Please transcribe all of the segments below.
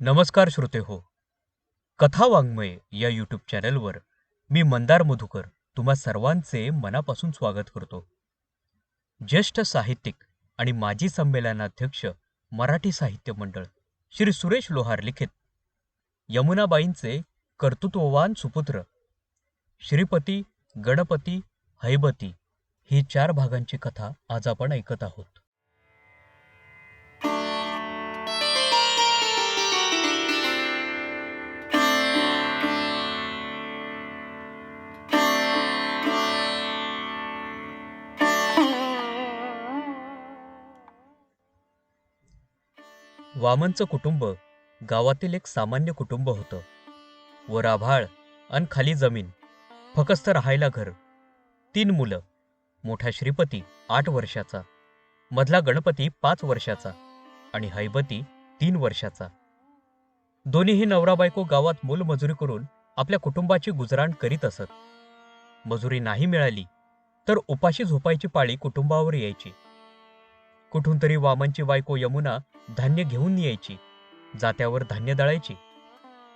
नमस्कार श्रोते हो. कथा वाङ्मय या यूट्यूब चॅनलवर मी मंदार मधुकर तुम्हा सर्वांचे मनापासून स्वागत करतो. ज्येष्ठ साहित्यिक आणि माजी संमेलनाध्यक्ष मराठी साहित्य मंडळ श्री सुरेश लोहार लिखित यमुनाबाईंचे कर्तृत्ववान सुपुत्र श्रीपती गणपती हैबती ही चार भागांची कथा आज आपण ऐकत आहोत. वामनचं कुटुंब गावातील एक सामान्य कुटुंब होतं. वर आभाळ अन खाली जमीन फकस्त राहायला घर तीन मुलं मोठा श्रीपती आठ वर्षाचा मधला गणपती पाच वर्षाचा आणि हैबती तीन वर्षाचा. दोन्हीही नवरा बायको गावात मोलमजुरी करून आपल्या कुटुंबाची गुजराण करीत असत. मजुरी नाही मिळाली तर उपाशी झोपायची पाळी कुटुंबावर यायची. कुठून तरी वामनची बायको यमुना धान्य घेऊन यायची जात्यावर धान्य दळायची.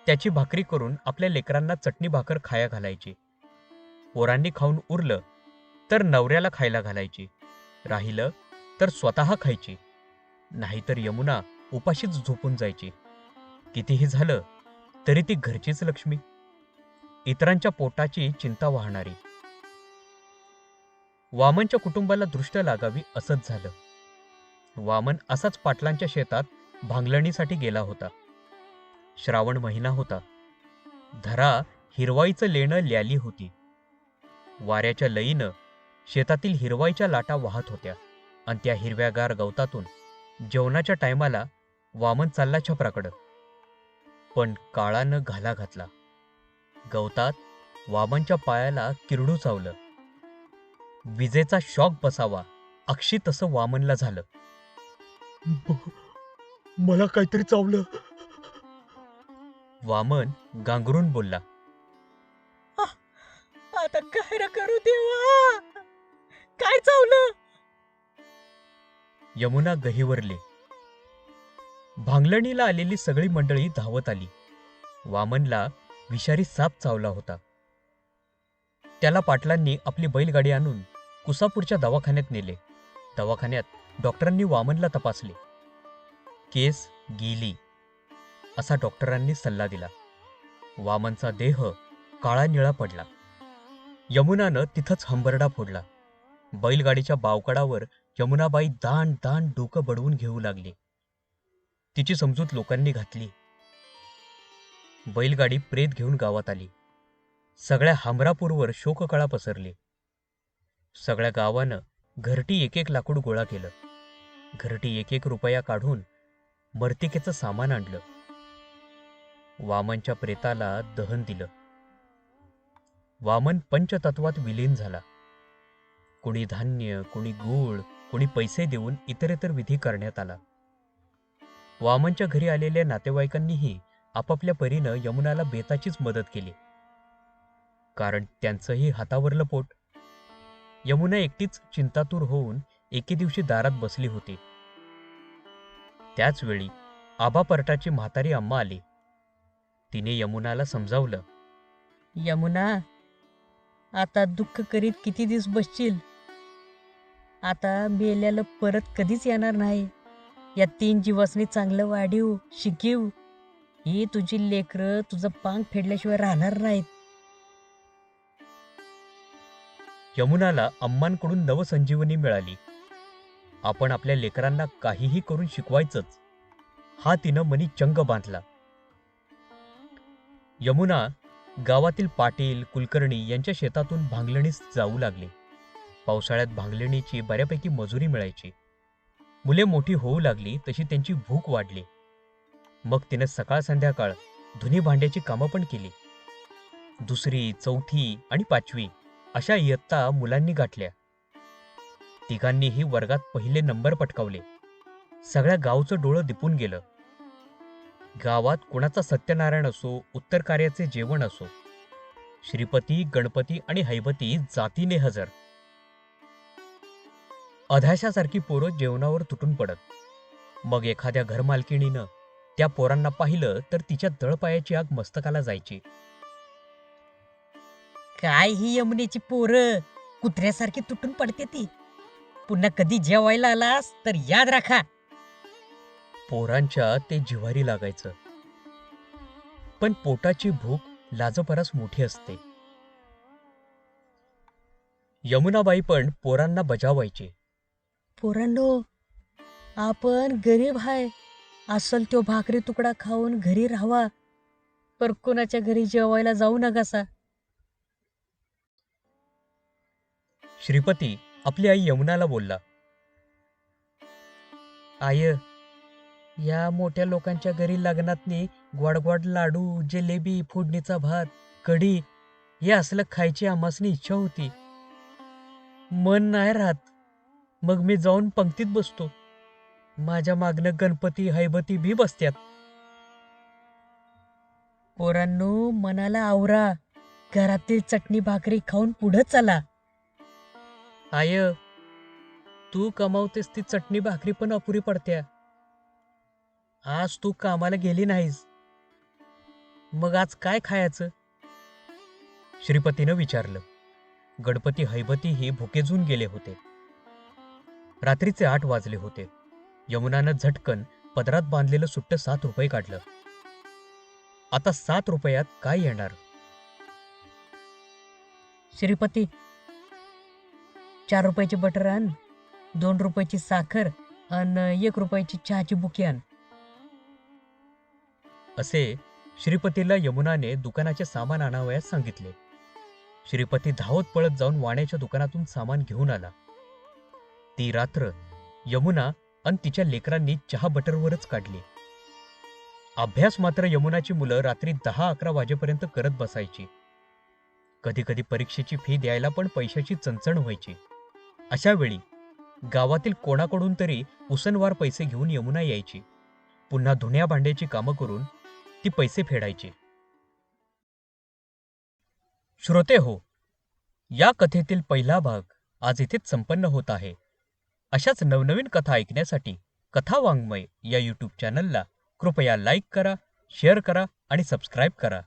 त्याची भाकरी करून आपल्या लेकरांना चटणी भाकर खाया घालायची. पोरांनी खाऊन उरलं तर नवऱ्याला खायला घालायची. राहिलं तर स्वतः खायची. नाहीतर यमुना उपाशीच झोपून जायची. कितीही झालं तरी ती घरचीच लक्ष्मी. इतरांच्या पोटाची चिंता वाहणारी. वामनच्या कुटुंबाला दृष्ट लागावी असंच झालं. वामन असाच पाटलांच्या शेतात भांगलणीसाठी गेला होता. श्रावण महिना होता. धरा हिरवाईचं लेणं ल्याली होती. वाऱ्याच्या लईनं शेतातील हिरवाईच्या लाटा वाहत होत्या आणि त्या हिरव्यागार गवतातून जेवणाच्या टायमाला वामन चालला छपराकडं. पण काळानं घाला घातला. गवतात वामनच्या पायाला किरडू चावलं. विजेचा शॉक बसावा अक्षी तसं वामनला झालं. मला काहीतरी चावलं. वामन गांगरून बोलला. आता काय रे करू देवा? काय चावलं? यमुना गहिवरले. भांगलणीला आलेली सगळी मंडळी धावत आली. वामनला विषारी साप चावला होता. त्याला पाटलांनी आपली बैलगाडी आणून कुसापूरच्या दवाखान्यात नेले. दवाखान्यात डॉक्टरांनी वामनला तपासले. केस गेली असा डॉक्टरांनी सल्ला दिला. वामनचा देह काळा निळा पडला. यमुनानं तिथंच हंबरडा फोडला. बैलगाडीच्या बावकडावर यमुनाबाई दान दान डोकं बडवून घेऊ लागली. तिची समजूत लोकांनी घातली. बैलगाडी प्रेत घेऊन गावात आली. सगळ्या हमरापूरवर शोककळा पसरली. सगळ्या गावानं घरटी एक एक लाकूड गोळा केलं. घरटी एक एक रुपया काढून मर्तिकेचं सामान आणलं. वामनच्या प्रेताला दहन दिलं. वामन पंचतत्वात विलीन झाला. कुणी धान्य कुणी गूळ कुणी पैसे देऊन इतरेतर विधी करण्यात आला. वामनच्या घरी आलेल्या नातेवाईकांनीही आपापल्या परीनं यमुनाला बेताचीच मदत केली. कारण त्यांचंही हातावरलं पोट यमुना एकटीच चिंतातूर होऊन एके दिवशी दारात बसली होती. त्याचवेळी आबा पर्टाची म्हातारी अम्मा आली. तिने यमुनाला समजावलं यमुना आता दुःख करीत किती दिवस बसशील? आता मेल्याला परत कधीच येणार नाही. या तीन जीवासनी चांगलं वाढीव शिकीव. ही तुझी लेकरं तुझं पांग फेडल्याशिवाय राहणार नाहीत. यमुनाला अम्मांकडून नवसंजीवनी मिळाली. आपण आपल्या लेकरांना काहीही करून शिकवायचंच. हा तिनं मनी चंग बांधला. यमुना गावातील पाटील कुलकर्णी यांच्या शेतातून भांगलणीस जाऊ लागली. पावसाळ्यात भांगलणीची बऱ्यापैकी मजुरी मिळायची. मुले मोठी होऊ लागली तशी त्यांची भूक वाढली. मग तिनं सकाळ संध्याकाळ धुनी भांड्याची कामं पण केली. दुसरी चौथी आणि पाचवी अशा इयत्ता मुलांनी गाठल्या. तिघांनीही वर्गात पहिले नंबर पटकावले. सगळ्या गावचं डोळं दिपून गेलं. गावात कुणाचा सत्यनारायण असो उत्तर कार्याचे जेवण असो श्रीपती गणपती आणि हैवती जातीने हजर. अधाशासारखी पोरं जेवणावर तुटून पडत. मग एखाद्या घरमालकिणीनं त्या पोरांना पाहिलं तर तिच्या तळपायाची आग मस्तकाला जायची. काय ही यमुनेची पोरं? कुत्र्यासारखी तुटून पडते ती. पुन्हा कधी जेवायला आलास तर याद राखा. पोरांच्या ते जिव्हारी लागायचं. पण पोटाची भूक लाजपरास मोठी असते. यमुनाबाई पण पोरांना बजावायची. पोरांनो आपण गरीब हाय. असल तो भाकरी तुकडा खाऊन घरी राहावा. पर कोणाच्या घरी जेवायला जाऊ नकासा श्रीपती आपली आई यमुनाला बोलला आय या मोठ्या लोकांच्या घरी लग्नातनी गोडगोड लाडू जिलेबी फोडणीचा भात कढी हे असलं खायची आम्हासनी इच्छा होती. मन नाही राहत. मग मी जाऊन पंक्तीत बसतो. माझ्या मागनं गणपती हैबती भी बसत्यात. पोरांनो मनाला आवरा. घरातील चटणी भाकरी खाऊन पुढे चला. आय तू कमावतेस ती चटणी भाकरी पण अपुरी पडत्या. आज तू कामाला गेली नाहीस. मग आज काय खायचं? श्रीपतीनं विचारलं. गणपती हैबती हे भुकेजून गेले होते. रात्रीचे आठ वाजले होते. यमुनानं झटकन पदरात बांधलेलं सुट्ट सात रुपये काढलं. आता सात रुपयात काय येणार? श्रीपती चार रुपयाची बटर आण दोन रुपयाची साखर आणि एक रुपयाची चहाची बुकी आण. असे श्रीपतीला यमुनाने दुकानाचे सामान आणावयास सांगितले. श्रीपती धावत पळत जाऊन वाण्याच्या दुकानातून सामान घेऊन आला. ती रात्र यमुना आणि तिच्या लेकरांनी चहा बटरवरच काढली. अभ्यास मात्र यमुनाची मुलं रात्री दहा अकरा वाजेपर्यंत करत बसायची. कधी कधी परीक्षेची फी द्यायला पण पैशाची चणचण व्हायची. अशा वेळी गावातील कोणाकडून तरी उसनवार पैसे घेऊन यमुना यायची. पुन्हा धुण्या भांड्याची कामं करून ती पैसे फेडायची. श्रोते हो या कथेतील पहिला भाग आज इथेच संपन्न होत आहे. अशाच नवनवीन कथा ऐकण्यासाठी कथा वाङ्मय या यूट्यूब चॅनलला कृपया लाईक करा शेअर करा आणि सबस्क्राईब करा.